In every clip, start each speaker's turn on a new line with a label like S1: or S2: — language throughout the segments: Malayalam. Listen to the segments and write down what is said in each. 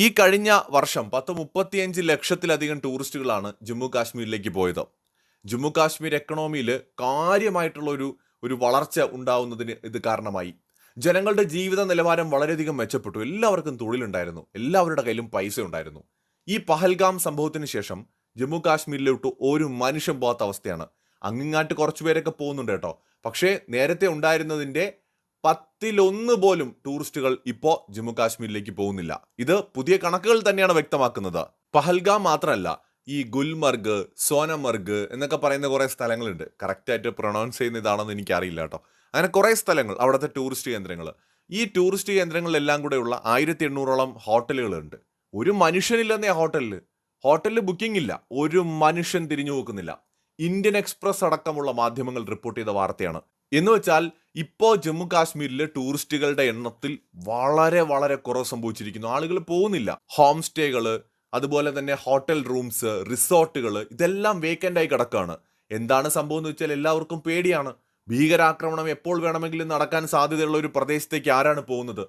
S1: ഈ കഴിഞ്ഞ വർഷം പത്ത് മുപ്പത്തിയഞ്ച് ലക്ഷത്തിലധികം ടൂറിസ്റ്റുകളാണ് ജമ്മു കാശ്മീരിലേക്ക് പോയത്. ജമ്മു കാശ്മീർ എക്കണോമിയിൽ കാര്യമായിട്ടുള്ള ഒരു വളർച്ച ഉണ്ടാവുന്നതിന് ഇത് കാരണമായി. ജനങ്ങളുടെ ജീവിത നിലവാരം വളരെയധികം മെച്ചപ്പെട്ടു. എല്ലാവർക്കും തൊഴിലുണ്ടായിരുന്നു. എല്ലാവരുടെ കയ്യിലും പൈസ ഉണ്ടായിരുന്നു ഈ പഹൽഗാം സംഭവത്തിന് ശേഷം ജമ്മു കാശ്മീരിലോട്ട് ഒരു മനുഷ്യൻ പോകാത്ത അവസ്ഥയാണ്. അങ്ങിങ്ങാട്ട് കുറച്ചു പേരൊക്കെ പോകുന്നുണ്ട് കേട്ടോ. പക്ഷേ നേരത്തെ ഉണ്ടായിരുന്നതിന്റെ പത്തിലൊന്ന് പോലും ടൂറിസ്റ്റുകൾ ഇപ്പോൾ ജമ്മു കാശ്മീരിലേക്ക് പോകുന്നില്ല. ഇത് പുതിയ കണക്കുകൾ തന്നെയാണ് വ്യക്തമാക്കുന്നത്. പഹൽഗാം മാത്രമല്ല ഈ ഗുൽമർഗ് സോനമർഗ് എന്നൊക്കെ പറയുന്ന കുറേ സ്ഥലങ്ങളുണ്ട്. കറക്റ്റായിട്ട് പ്രൊണൗൺസ് ചെയ്യുന്ന ഇതാണെന്ന് എനിക്കറിയില്ല കേട്ടോ. അങ്ങനെ കുറേ സ്ഥലങ്ങൾ അവിടുത്തെ ടൂറിസ്റ്റ് കേന്ദ്രങ്ങൾ ഈ ടൂറിസ്റ്റ് കേന്ദ്രങ്ങളിലെല്ലാം കൂടെയുള്ള ആയിരത്തി എണ്ണൂറോളം ഹോട്ടലുകളുണ്ട്. ഒരു മനുഷ്യനില്ലെന്നേ ഹോട്ടലിൽ ഹോട്ടലിൽ ബുക്കിംഗ് ഇല്ല. ഒരു മനുഷ്യൻ തിരിഞ്ഞു നോക്കുന്നില്ല. ഇന്ത്യൻ എക്സ്പ്രസ് അടക്കമുള്ള മാധ്യമങ്ങൾ റിപ്പോർട്ട് ചെയ്ത വാർത്തയാണ്. എന്ന് വെച്ചാൽ ഇപ്പോൾ ജമ്മു കാശ്മീരിലെ ടൂറിസ്റ്റുകളുടെ എണ്ണത്തിൽ വളരെ വളരെ കുറവ് സംഭവിച്ചിരിക്കുന്നു. ആളുകൾ പോകുന്നില്ല. ഹോം സ്റ്റേകൾ അതുപോലെ തന്നെ ഹോട്ടൽ റൂംസ് റിസോർട്ടുകൾ ഇതെല്ലാം വേക്കന്റ് ആയി കിടക്കുകയാണ് എന്താണ് സംഭവം എന്ന് വെച്ചാൽ എല്ലാവർക്കും പേടിയാണ്. ഭീകരാക്രമണം എപ്പോൾ വേണമെങ്കിലും നടക്കാൻ സാധ്യതയുള്ള ഒരു പ്രദേശത്തേക്ക് ആരാണ് പോകുന്നത്?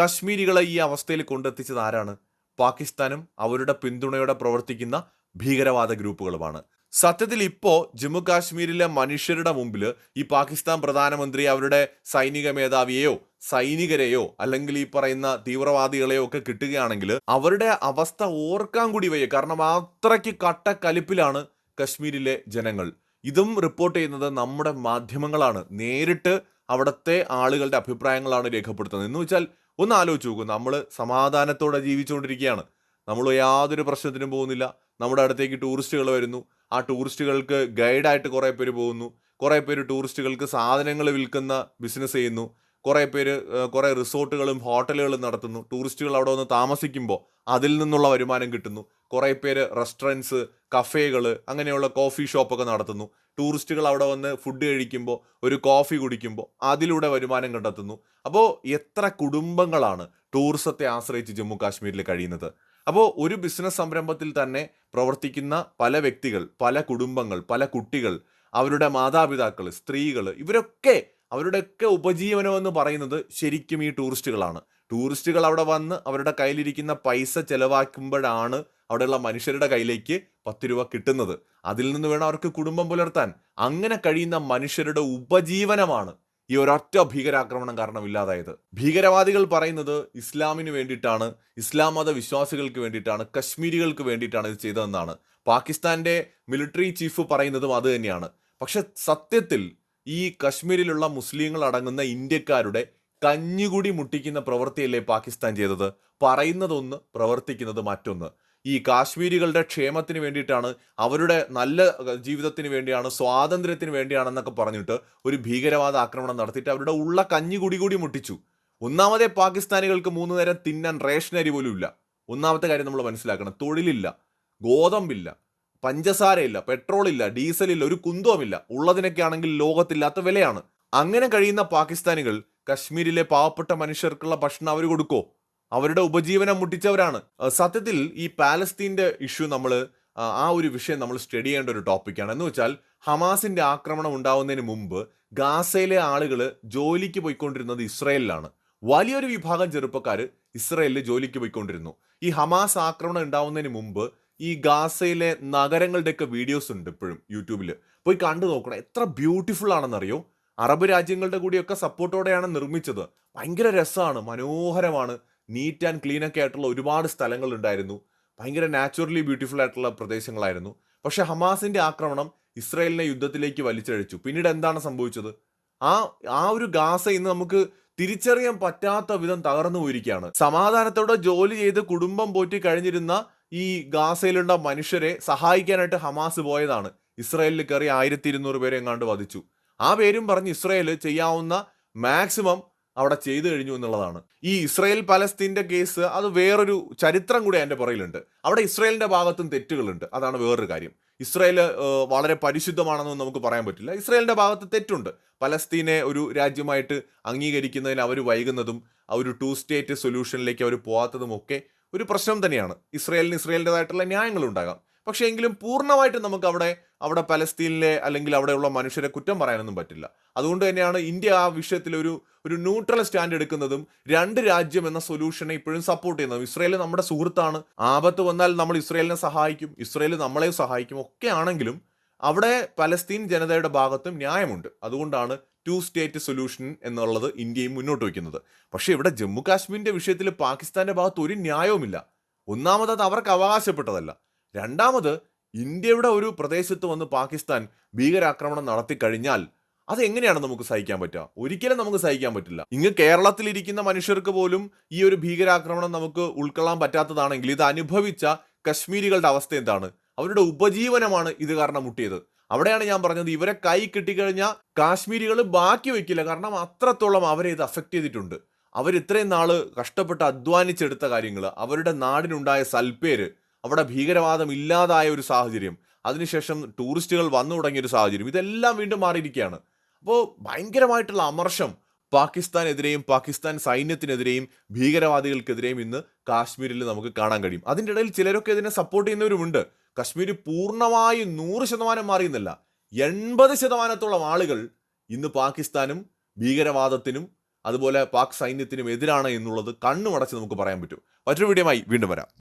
S1: കശ്മീരികളെ ഈ അവസ്ഥയിൽ കൊണ്ടെത്തിച്ചത് ആരാണ്? പാകിസ്ഥാനും അവരുടെ പിന്തുണയോടെ പ്രവർത്തിക്കുന്ന ഭീകരവാദ ഗ്രൂപ്പുകളുമാണ്. സത്യത്തിൽ ഇപ്പോ ജമ്മു കാശ്മീരിലെ മനുഷ്യരുടെ മുമ്പിൽ ഈ പാകിസ്ഥാൻ പ്രധാനമന്ത്രി അവരുടെ സൈനിക മേധാവിയെയോ സൈനികരെയോ അല്ലെങ്കിൽ ഈ പറയുന്ന തീവ്രവാദികളെയോ ഒക്കെ കിട്ടുകയാണെങ്കിൽ അവരുടെ അവസ്ഥ ഓർക്കാൻ കൂടി വയ്യ. കാരണം അത്രയ്ക്ക് കട്ടക്കലിപ്പിലാണ് കശ്മീരിലെ ജനങ്ങൾ. ഇതും റിപ്പോർട്ട് ചെയ്യുന്നത് നമ്മുടെ മാധ്യമങ്ങളാണ്. നേരിട്ട് അവിടുത്തെ ആളുകളുടെ അഭിപ്രായങ്ങളാണ് രേഖപ്പെടുത്തുന്നത്. എന്ന് വെച്ചാൽ ഒന്ന് ആലോചിച്ച് നോക്കൂ. നമ്മൾ സമാധാനത്തോടെ ജീവിച്ചുകൊണ്ടിരിക്കുകയാണ്. നമ്മൾ യാതൊരു പ്രശ്നത്തിനും പോകുന്നില്ല. നമ്മുടെ അടുത്തേക്ക് ടൂറിസ്റ്റുകൾ വരുന്നു. ആ ടൂറിസ്റ്റുകൾക്ക് ഗൈഡായിട്ട് കുറേ പേര് പോകുന്നു. കുറേ പേര് ടൂറിസ്റ്റുകൾക്ക് സാധനങ്ങൾ വിൽക്കുന്ന ബിസിനസ് ചെയ്യുന്നു. കുറേ പേര് കുറേ റിസോർട്ടുകളും ഹോട്ടലുകളും നടത്തുന്നു. ടൂറിസ്റ്റുകൾ അവിടെ വന്ന് താമസിക്കുമ്പോൾ അതിൽ നിന്നുള്ള വരുമാനം കിട്ടുന്നു. കുറേ പേര് റെസ്റ്റോറന്റ്സ് കഫേകൾ അങ്ങനെയുള്ള കോഫി ഷോപ്പൊക്കെ നടത്തുന്നു. ടൂറിസ്റ്റുകൾ അവിടെ വന്ന് ഫുഡ് കഴിക്കുമ്പോൾ ഒരു കോഫി കുടിക്കുമ്പോൾ അതിലൂടെ വരുമാനം കണ്ടെത്തുന്നു. അപ്പോൾ എത്ര കുടുംബങ്ങളാണ് ടൂറിസത്തെ ആശ്രയിച്ച് ജമ്മു കാശ്മീരിൽ കഴിയുന്നത്? അപ്പോൾ ഒരു ബിസിനസ് സംരംഭത്തിൽ തന്നെ പ്രവർത്തിക്കുന്ന പല വ്യക്തികൾ പല കുടുംബങ്ങൾ പല കുട്ടികൾ അവരുടെ മാതാപിതാക്കൾ സ്ത്രീകൾ ഇവരൊക്കെ അവരുടെയൊക്കെ ഉപജീവനം എന്ന് പറയുന്നത് ശരിക്കും ഈ ടൂറിസ്റ്റുകളാണ്. ടൂറിസ്റ്റുകൾ അവിടെ വന്ന് അവരുടെ കയ്യിലിരിക്കുന്ന പൈസ ചെലവാക്കുമ്പോഴാണ് അവിടെയുള്ള മനുഷ്യരുടെ കയ്യിലേക്ക് പത്ത് രൂപ കിട്ടുന്നത്. അതിൽ നിന്ന് വേണം അവർക്ക് കുടുംബം പുലർത്താൻ. അങ്ങനെ കഴിയുന്ന മനുഷ്യരുടെ ഉപജീവനമാണ് ഈ ഒരൊറ്റ ഭീകരാക്രമണം കാരണം ഇല്ലാതായത് ഭീകരവാദികൾ പറയുന്നത് ഇസ്ലാമിന് വേണ്ടിയിട്ടാണ് ഇസ്ലാം മത വിശ്വാസികൾക്ക് വേണ്ടിയിട്ടാണ് കശ്മീരികൾക്ക് വേണ്ടിയിട്ടാണ് ഇത് ചെയ്തതെന്നാണ്. പാകിസ്ഥാന്റെ മിലിറ്ററി ചീഫ് പറയുന്നതും അത് തന്നെയാണ്. പക്ഷെ സത്യത്തിൽ ഈ കശ്മീരിലുള്ള മുസ്ലിങ്ങൾ അടങ്ങുന്ന ഇന്ത്യക്കാരുടെ കഞ്ഞുകുടി മുട്ടിക്കുന്ന പ്രവൃത്തിയല്ലേ പാകിസ്ഥാൻ ചെയ്തത്? പറയുന്നതൊന്ന് പ്രവർത്തിക്കുന്നത് മറ്റൊന്ന്. ഈ കാശ്മീരികളുടെ ക്ഷേമത്തിന് വേണ്ടിയിട്ടാണ് അവരുടെ നല്ല ജീവിതത്തിന് വേണ്ടിയാണ് സ്വാതന്ത്ര്യത്തിന് വേണ്ടിയാണെന്നൊക്കെ പറഞ്ഞിട്ട് ഒരു ഭീകരവാദ ആക്രമണം നടത്തിയിട്ട് അവരുടെ ഉള്ള കഞ്ഞുകുടി കൂടി മുട്ടിച്ചു. ഒന്നാമതേ പാകിസ്ഥാനികൾക്ക് മൂന്ന് നേരം തിന്നാൻ റേഷനരി പോലും ഇല്ല. ഒന്നാമത്തെ കാര്യം നമ്മൾ മനസ്സിലാക്കണം തൊഴിലില്ല ഗോതമ്പില്ല പഞ്ചസാരയില്ല ഡീസൽ ഇല്ല ഒരു കുന്തവുമില്ല. ഉള്ളതിനൊക്കെ ആണെങ്കിൽ ലോകത്തില്ലാത്ത വിലയാണ്. അങ്ങനെ കഴിയുന്ന പാകിസ്ഥാനികൾ കശ്മീരിലെ പാവപ്പെട്ട മനുഷ്യർക്കുള്ള ഭക്ഷണം അവർ കൊടുക്കോ അവരുടെ ഉപജീവനം മുട്ടിച്ചവരാണ്. സത്യത്തിൽ ഈ പാലസ്തീന്റെ ഇഷ്യൂ നമ്മൾ ആ ഒരു വിഷയം നമ്മൾ സ്റ്റഡി ചെയ്യേണ്ട ഒരു ടോപ്പിക്കാണ്. എന്ന് വെച്ചാൽ ഹമാസിന്റെ ആക്രമണം ഉണ്ടാവുന്നതിന് മുമ്പ് ഗാസയിലെ ആളുകൾ ജോലിക്ക് പോയിക്കൊണ്ടിരുന്നത് ഇസ്രയേലിലാണ്. വലിയൊരു വിഭാഗം ചെറുപ്പക്കാർ ഇസ്രയേലിൽ ജോലിക്ക് പോയിക്കൊണ്ടിരുന്നു. ഈ ഹമാസ് ആക്രമണം ഉണ്ടാവുന്നതിന് മുമ്പ് ഈ ഗാസയിലെ നഗരങ്ങളുടെയൊക്കെ വീഡിയോസ് ഉണ്ട് ഇപ്പോഴും യൂട്യൂബിൽ പോയി കണ്ടു നോക്കണം എത്ര ബ്യൂട്ടിഫുൾ ആണെന്നറിയോ? അറബ് രാജ്യങ്ങളുടെ കൂടിയൊക്കെ സപ്പോർട്ടോടെയാണ് നിർമ്മിച്ചത്. ഭയങ്കര രസമാണ് മനോഹരമാണ്. നീറ്റ് ആൻഡ് ക്ലീൻ ഒക്കെ ആയിട്ടുള്ള ഒരുപാട് സ്ഥലങ്ങളുണ്ടായിരുന്നു. ഭയങ്കര നാച്ചുറലി ബ്യൂട്ടിഫുൾ ആയിട്ടുള്ള പ്രദേശങ്ങളായിരുന്നു. പക്ഷേ ഹമാസിന്റെ ആക്രമണം ഇസ്രായേലിനെ യുദ്ധത്തിലേക്ക് വലിച്ചഴിച്ചു. പിന്നീട് എന്താണ് സംഭവിച്ചത്? ആ ആ ഒരു ഗാസ ഇന്ന് നമുക്ക് തിരിച്ചറിയാൻ പറ്റാത്ത വിധം തകർന്നു പോയിരിക്കുകയാണ്. സമാധാനത്തോടെ ജോലി ചെയ്ത് കുടുംബം പോറ്റി കഴിഞ്ഞിരുന്ന ഈ ഗാസയിലുള്ള മനുഷ്യരെ സഹായിക്കാനായിട്ട് ഹമാസ് പോയതാണ്. ഇസ്രായേലിൽ കയറി ആയിരത്തി ഇരുന്നൂറ് പേരെ എങ്ങാണ്ട് വധിച്ചു. ആ പേരും പറഞ്ഞ് ഇസ്രായേൽ ചെയ്യാവുന്ന മാക്സിമം അവിടെ ചെയ്തു കഴിഞ്ഞു എന്നുള്ളതാണ്. ഈ ഇസ്രയേൽ പലസ്തീന്റെ കേസ് അത് വേറൊരു ചരിത്രം കൂടി അതിന്റെ പുറയിലുണ്ട് അവിടെ ഇസ്രായേലിന്റെ ഭാഗത്തും തെറ്റുകളുണ്ട്. അതാണ് വേറൊരു കാര്യം. ഇസ്രയേൽ വളരെ പരിശുദ്ധമാണെന്ന് നമുക്ക് പറയാൻ പറ്റില്ല. ഇസ്രായേലിന്റെ ഭാഗത്ത് തെറ്റുണ്ട്. പലസ്തീനെ ഒരു രാജ്യമായിട്ട് അംഗീകരിക്കുന്നതിന് അവർ വൈകുന്നതും ആ ഒരു ടു സ്റ്റേറ്റ് സൊല്യൂഷനിലേക്ക് അവർ പോകാത്തതും ഒക്കെ ഒരു പ്രശ്നം തന്നെയാണ്. ഇസ്രയേലിന് ഇസ്രയേലിന്റെതായിട്ടുള്ള ന്യായങ്ങളുണ്ടാകാം. പക്ഷേ എങ്കിലും പൂർണമായിട്ടും നമുക്ക് അവിടെ അവിടെ പലസ്തീനിലെ അല്ലെങ്കിൽ അവിടെയുള്ള മനുഷ്യരെ കുറ്റം പറയാനൊന്നും പറ്റില്ല. അതുകൊണ്ട് തന്നെയാണ് ഇന്ത്യ ആ വിഷയത്തിൽ ഒരു ഒരു ന്യൂട്രൽ സ്റ്റാൻഡ് എടുക്കുന്നതും രണ്ട് രാജ്യം എന്ന സൊല്യൂഷനെ ഇപ്പോഴും സപ്പോർട്ട് ചെയ്യുന്നതും. ഇസ്രയേൽ നമ്മുടെ സുഹൃത്താണ്. ആപത്ത് വന്നാൽ നമ്മൾ ഇസ്രയേലിനെ സഹായിക്കും. ഇസ്രയേൽ നമ്മളെ സഹായിക്കും. ഒക്കെ ആണെങ്കിലും അവിടെ പലസ്തീൻ ജനതയുടെ ഭാഗത്തും ന്യായമുണ്ട്. അതുകൊണ്ടാണ് ടു സ്റ്റേറ്റ് സൊല്യൂഷൻ എന്നുള്ളത് ഇന്ത്യയും മുന്നോട്ട് വയ്ക്കുന്നത്. പക്ഷേ ഇവിടെ ജമ്മു കാശ്മീരിന്റെ വിഷയത്തിൽ പാകിസ്ഥാന്റെ ഭാഗത്ത് ഒരു ന്യായവുമില്ല. ഒന്നാമത് അത് അവർക്ക് അവകാശപ്പെട്ടതല്ല. രണ്ടാമത് ഇന്ത്യയുടെ ഒരു പ്രദേശത്ത് വന്ന് പാകിസ്ഥാൻ ഭീകരാക്രമണം നടത്തി കഴിഞ്ഞാൽ അത് എങ്ങനെയാണ് നമുക്ക് സഹിക്കാൻ പറ്റുക? ഒരിക്കലും നമുക്ക് സഹിക്കാൻ പറ്റില്ല. ഇങ്ങ് കേരളത്തിലിരിക്കുന്ന മനുഷ്യർക്ക് പോലും ഈ ഒരു ഭീകരാക്രമണം നമുക്ക് ഉൾക്കൊള്ളാൻ പറ്റാത്തതാണെങ്കിൽ ഇത് അനുഭവിച്ച കശ്മീരികളുടെ അവസ്ഥ എന്താണ്? അവരുടെ ഉപജീവനമാണ് ഇത് കാരണം മുട്ടിയത് അവിടെയാണ് ഞാൻ പറഞ്ഞത് ഇവരെ കൈ കിട്ടിക്കഴിഞ്ഞാൽ കാശ്മീരികൾ ബാക്കി വയ്ക്കില്ല കാരണം അത്രത്തോളം അവരെ ഇത് അഫക്റ്റ് ചെയ്തിട്ടുണ്ട്. അവർ ഇത്രയും നാൾ കഷ്ടപ്പെട്ട് അധ്വാനിച്ചെടുത്ത കാര്യങ്ങൾ അവരുടെ നാടിനുണ്ടായ സൽപ്പേര് അവിടെ ഭീകരവാദം ഇല്ലാതായ ഒരു സാഹചര്യം. അതിനുശേഷം ടൂറിസ്റ്റുകൾ വന്നു തുടങ്ങിയ ഒരു സാഹചര്യം. ഇതെല്ലാം വീണ്ടും മാറിയിരിക്കുകയാണ്. അപ്പോൾ ഭയങ്കരമായിട്ടുള്ള അമർഷം പാകിസ്ഥാനെതിരെയും പാകിസ്ഥാൻ സൈന്യത്തിനെതിരെയും ഭീകരവാദികൾക്കെതിരെയും ഇന്ന് കാശ്മീരിൽ നമുക്ക് കാണാൻ കഴിയും. അതിന്റെ ഇടയിൽ ചിലരൊക്കെ ഇതിനെ സപ്പോർട്ട് ചെയ്യുന്നവരുമുണ്ട്. കശ്മീർ പൂർണമായും നൂറ് ശതമാനം മാറിയെന്നല്ല എൺപത് ശതമാനത്തോളം ആളുകൾ ഇന്ന് പാകിസ്ഥാനും ഭീകരവാദത്തിനും അതുപോലെ പാക് സൈന്യത്തിനും എതിരാണ് എന്നുള്ളത് കണ്ണുമടച്ച് നമുക്ക് പറയാൻ പറ്റും. മറ്റൊരു വീഡിയോമായി വീണ്ടും വരാം.